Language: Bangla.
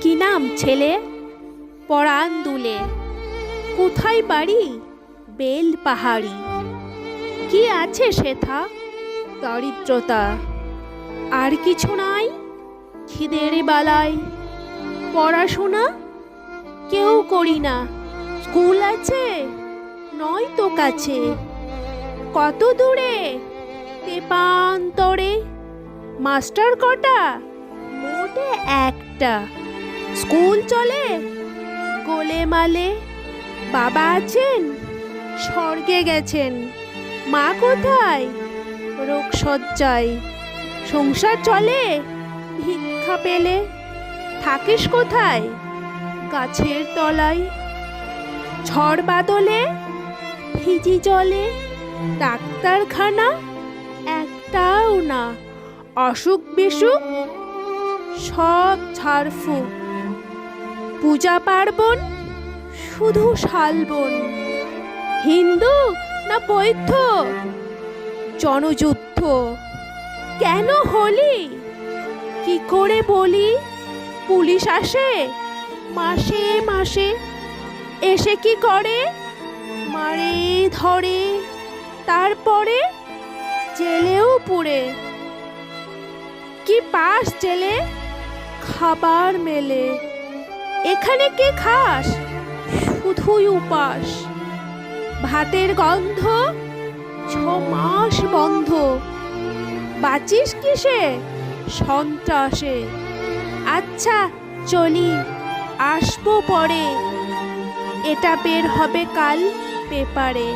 কি নাম, ছেলে? পরাণ দুলে কোথায় বাড়ি? বেল পাহাড়ি। কি আছে সেথা? দারিদ্রতা। আর কিছু নাই? খিদের বালায়। পড়াশোনা? কেউ করি না। স্কুল আছে? নয় তো কাছে। কত দূরে? তেপান্তরে। মাস্টার কটা? মোটে একটা। স্কুল চলে? গোলে মালে বাবা আছেন? স্বর্গে গেছেন। মা কোথায়? রোগ সজ্জায় সংসার চলে? ভিক্ষা পেলে থাকিস কোথায়? গাছের তলায় ঝড় বাদলে ভিজি জলে ডাক্তারখানা একটাও না। অসুখ বিসুখ সব ঝাড়ফুঁক। পূজা পার্বণ? শুধু শালবন। হিন্দু না বৈধ জনযুদ্ধ। কেন হলি? কি করে বলি? পুলিশ আসে? মাসে মাসে। এসে কি করে? মারে ধরে। তারপরে জেলেও পুড়ে। কি পাস জেলে? খাবার মেলে। এখানে কে খাস? শুধুই উপাস। ভাতের গন্ধ ছ মাস বন্ধ। বাঁচিস কিসে? সন্ত্রাসে। আচ্ছা চলি, আসব পরে। এটা বের হবে কাল পেপারে।